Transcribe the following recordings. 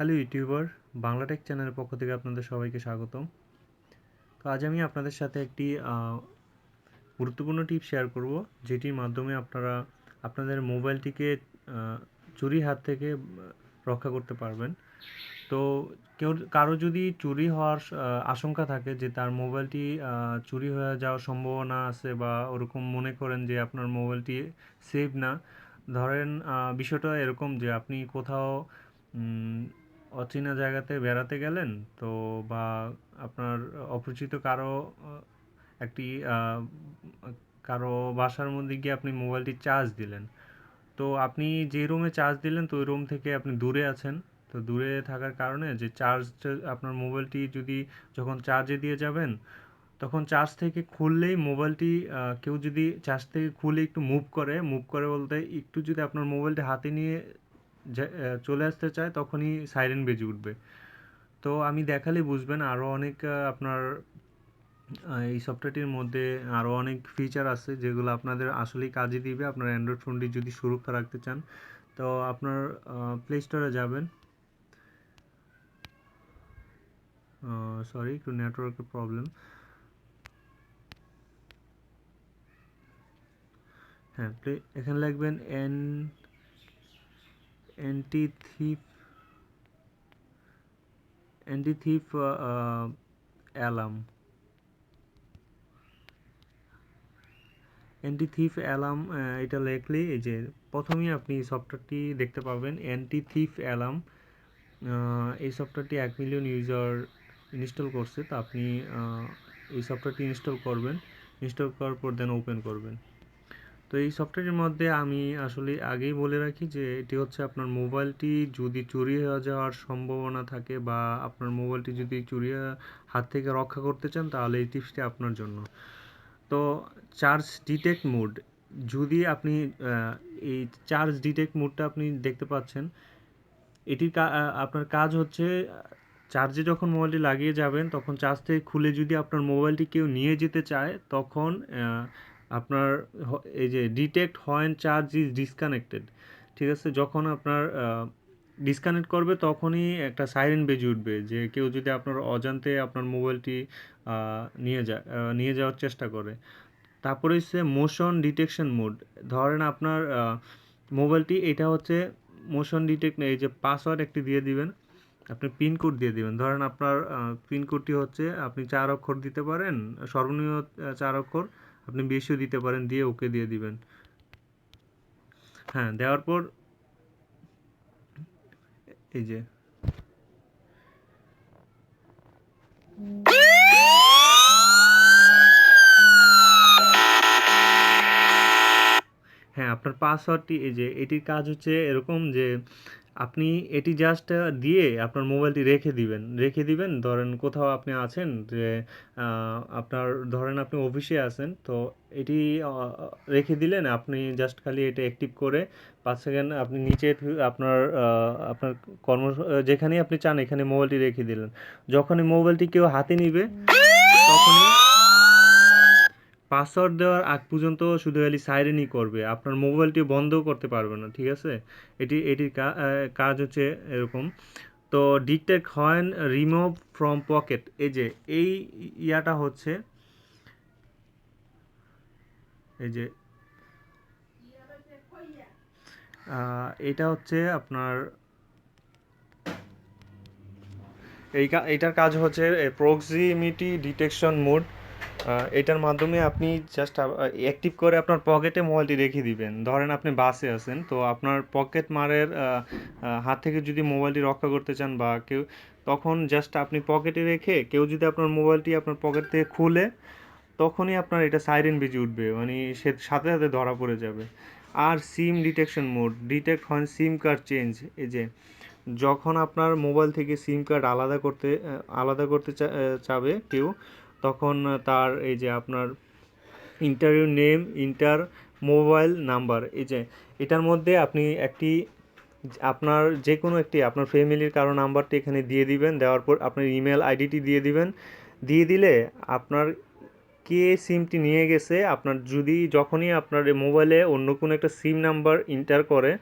Hello YouTuber, Bangla take চ্যানেলের পক্ষ থেকে আপনাদের সবাইকে স্বাগতম। তো আজ আমি আপনাদের সাথে একটি গুরুত্বপূর্ণ টিপ শেয়ার করব, যেটির মাধ্যমে আপনারা আপনাদের মোবাইলটিকে চুরির হাত থেকে রক্ষা করতে পারবেন। তো কেউ, কারও যদি চুরি হওয়ার আশঙ্কা থাকে যে তার মোবাইলটি চুরি হয়ে যাওয়ার সম্ভাবনা আছে বা ওরকম মনে করেন যে আপনার মোবাইলটি সেভ না, ধরেন বিষয়টা এরকম যে আপনি কোথাও অচেনা জায়গাতে বেড়াতে গেলেন? তো বা আপনার অপরিচিত কারও, একটি কারও বাসার মধ্যে গিয়ে আপনি মোবাইলটি চার্জ দিলেন। তো আপনি যে রুমে চার্জ দিলেন, তো ওই রুম থেকে আপনি দূরে আছেন। তো দূরে থাকার কারণে যে চার্জ আপনার মোবাইলটি যদি যখন চার্জে দিয়ে যাবেন, তখন চার্জ থেকে খুললেই মোবাইলটি কেউ যদি চার্জ থেকে খুলে একটু মুভ করে মুভ করে বলতে একটু যদি আপনার মোবাইলটি হাতে নিয়ে চলে আসতে চায় তখনই সাইরেন বেজে উঠবে। তো আমি দেখালেই বুঝবেন আরও অনেক আপনার এই সফটওয়্যারটির মধ্যে আরও অনেক ফিচার আছে যেগুলো আপনাদের আসলেই কাজে দিবে। আপনার অ্যান্ড্রয়েড ফোনটি যদি সুরক্ষা রাখতে চান, তো আপনার প্লে স্টোরে যাবেন। সরি একটু নেটওয়ার্কের প্রবলেম হ্যাঁ প্লে এখানে লিখবেন N anti thief anti thief alarm anti thief alarm এটা লেখলেই এই যে প্রথমেই আপনি সফটওয়্যারটি দেখতে পাবেন অ্যান্টি থিফ অ্যালার্ম এই সফটওয়্যারটি এক মিলিয়ন ইউজার ইনস্টল করছে। তো আপনি আহ, এই সফটওয়্যারটি ইনস্টল করবেন। ইনস্টল করার পর দেন ওপেন করবেন। তো এই সফটওয়্যারের মধ্যে আমি আসলে আগেই বলে রাখি যে এটি হচ্ছে আপনার মোবাইলটি যদি চুরি হয়ে যাওয়ার সম্ভাবনা থাকে বা আপনার মোবাইলটি যদি চুরি হাত থেকে রক্ষা করতে চান, তাহলে এই টিপসটি আপনার জন্য। তো চার্জ ডিটেক্ট মোড যদি আপনি এই চার্জ ডিটেক্ট মোডটা আপনি দেখতে পাচ্ছেন, এটির আপনার কাজ হচ্ছে চার্জে যখন মোবাইলটি লাগিয়ে যাবেন, তখন চার্জ থেকে খুলে যদি আপনার মোবাইলটি কেউ নিয়ে যেতে চায়, তখন আপনার এই যে detect when charge is disconnected ঠিক আছে? যখন আপনার ডিসকানেক্ট করবে তখনই একটা সাইরেন বেজে উঠবে যে কেউ যদি আপনার অজান্তে আপনার মোবাইলটি নিয়ে যায় নিয়ে যাওয়ার চেষ্টা করে। তারপরে হচ্ছে মোশন ডিটেকশন মোড ধরেন আপনার মোবাইলটি এটা হচ্ছে মোশন ডিটেক্ট এই যে পাসওয়ার্ড একটি দিয়ে দিবেন, আপনি পিনকোড দিয়ে দিবেন। ধরেন আপনার পিনকোডটি হচ্ছে আপনি চার অক্ষর দিতে পারেন, সর্বনিম্ন চার অক্ষর। আপনি বেশিও দিতে পারেন দিয়ে ওকে দিয়ে দিবেন। হ্যাঁ দেওয়ার পর এই যে। হ্যাঁ আপনার পাসওয়ার্ডটি এই যে এটির কাজ হচ্ছে এরকম যে আপনি এটি জাস্ট দিয়ে আপনার মোবাইলটি রেখে দিবেন। রেখে দিবেন ধরেন কোথাও আপনি আছেন যে আপনার ধরেন আপনি অফিসে আছেন তো এটি রেখে দিলেন আপনি জাস্ট খালি এটা অ্যাক্টিভ করে পাঁচ সেকেন্ড আপনি নিচে আপনার আপনার কর্ম যেখানেই আপনি চান এখানে মোবাইলটি রেখে দিলেন। যখনই মোবাইলটি কেউ হাতে নিবে তখনই পাসওয়ার্ড দেওয়ার আগ পর্যন্ত শুধু খালি সাইরেনই করবে। আপনার মোবাইলটি বন্ধ করতে পারবে না, ঠিক আছে? এটি, এটির কাজ হচ্ছে এরকম। তো ডিটেক্ট হয়েন রিমুভ ফ্রম পকেট। এই যে, এই ইয়াটা হচ্ছে, এই যে এটা হচ্ছে আপনার, এই এইটার কাজ হচ্ছে প্রক্সিমিটি ডিটেকশন মোড এটার মাধ্যমে আপনি জাস্ট অ্যাক্টিভ করে আপনার পকেটে মোবাইলটি রেখে দিবেন। ধরেন আপনি বাসে আছেন, তো আপনার পকেট মারের হাত থেকে যদি মোবাইলটি রক্ষা করতে চান বা কেউ, তখন জাস্ট আপনি পকেটে রেখে কেউ যদি আপনার মোবাইলটি আপনার পকেট থেকে খুলে, তখনই আপনার এটা সাইরেন বেজে উঠবে মানে সে, সাথে সাথে ধরা পড়ে যাবে। আর সিম ডিটেকশন মোড ডিটেক্ট হয় সিম কার্ড চেঞ্জ এই যে, যখন আপনার মোবাইল থেকে সিম কার্ড আলাদা করতে আলাদা করতে চাবে কেউ তখন তার এই যে আপনার interview name enter mobile number এই যে এটার মধ্যে আপনি একটি আপনার যে কোনো একটি আপনার ফ্যামিলির কারও নাম্বারটি এখানে দিয়ে দিবেন, দেওয়ার পর আপনার ইমেল আইডিটি দিয়ে দিবেন। দিয়ে দিলে আপনার কে সিমটি নিয়ে গেছে, আপনার যদি যখনই আপনার মোবাইলে অন্য কোনো একটা সিম নাম্বার ইন্টার করে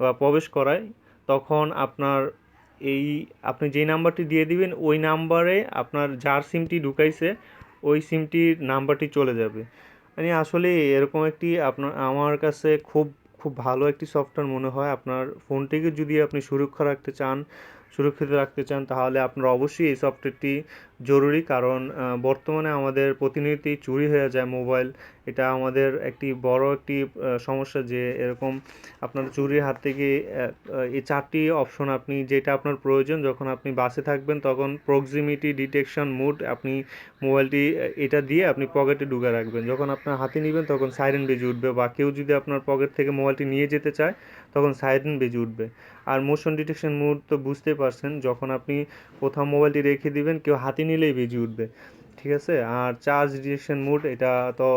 বা প্রবেশ করায়, তখন আপনার এই আপনি যেই নাম্বারটি দিয়ে দিবেন, ওই নাম্বারে আপনার যার সিমটি ঢুকাইছে, ওই সিমটির নাম্বারটি চলে যাবে। মানে আসলে এরকম একটি আপনার, আমার কাছে খুব খুব ভালো একটি সফটওয়্যার মনে হয়। আপনার ফোনটিকে যদি আপনি সুরক্ষা রাখতে চান, সুরক্ষিত রাখতে চান, তাহলে আপনার অবশ্যই এই সফটওয়্যারটি জরুরি কারণ বর্তমানে আমাদের প্রতিনিয়তই চুরি হয়ে যায় মোবাইল। এটা আমাদের একটি বড় একটি সমস্যা যে এরকম আপনার চুরির হাত থেকে এই চারটি অপশন আপনি যেটা আপনার প্রয়োজন, যখন আপনি বাসে থাকবেন তখন প্রক্সিমিটি ডিটেকশন মুড আপনি মোবাইলটি এটা দিয়ে আপনি পকেটে ঢুকে রাখবেন। যখন আপনার হাতে নেবেন তখন সাইরেন বেজে উঠবে বা কেউ যদি আপনার পকেট থেকে মোবাইলটি নিয়ে যেতে চায় তখন সাইরেন বেজে উঠবে। আর মোশন ডিটেকশন মুড তো বুঝতেই পারছেন, যখন আপনি কোথাও মোবাইলটি রেখে দিবেন, কেউ হাতে নিলেই বেজে উঠবে, ঠিক আছে? আর চার্জ ডিটেকশন মুড এটা তো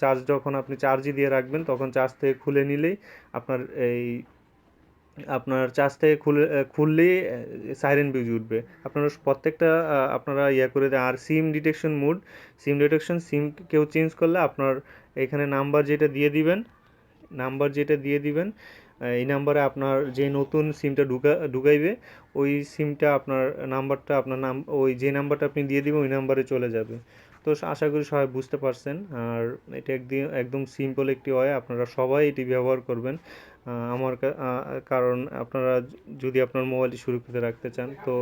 চার্জ যখন আপনি চার্জই দিয়ে রাখবেন, তখন চার্জ থেকে খুলে নিলেই আপনার এই, আপনার চার্জ থেকে খুলে খুললেই সাইরেন বেজে উঠবে। আপনারা প্রত্যেকটা আপনারা ইয়া করে দেন, আর SIM detection mode SIM detection SIM কেউ চেঞ্জ করলে আপনার এখানে নাম্বার যেটা দিয়ে দিবেন নাম্বার যেটা দিয়ে দিবেন এই নাম্বারে আপনার যে নতুন সিমটা ঢুকা, ঢুকাইবে, ওই সিমটা আপনার নাম্বারটা আপনার নাম, ওই যে নাম্বারটা আপনি দিয়ে দিবেন, ওই নাম্বারে চলে যাবে। তো আশা করি সবাই বুঝতে পারছেন। আর এটা একদিন একদম সিম্পল একটি হয় আপনারা সবাই এটি ব্যবহার করবেন। আমার কারণ আপনারা যদি আপনার মোবাইলটি সুরক্ষিত রাখতে চান, তো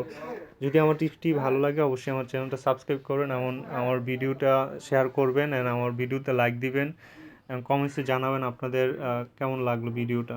যদি আমার টিপসটি ভালো লাগে, অবশ্যই আমার চ্যানেলটা সাবস্ক্রাইব করবেন এমন আমার ভিডিওটা শেয়ার করবেন অ্যান্ড আমার ভিডিওতে লাইক দিবেন। কমেন্টসে জানাবেন আপনাদের কেমন লাগল ভিডিওটা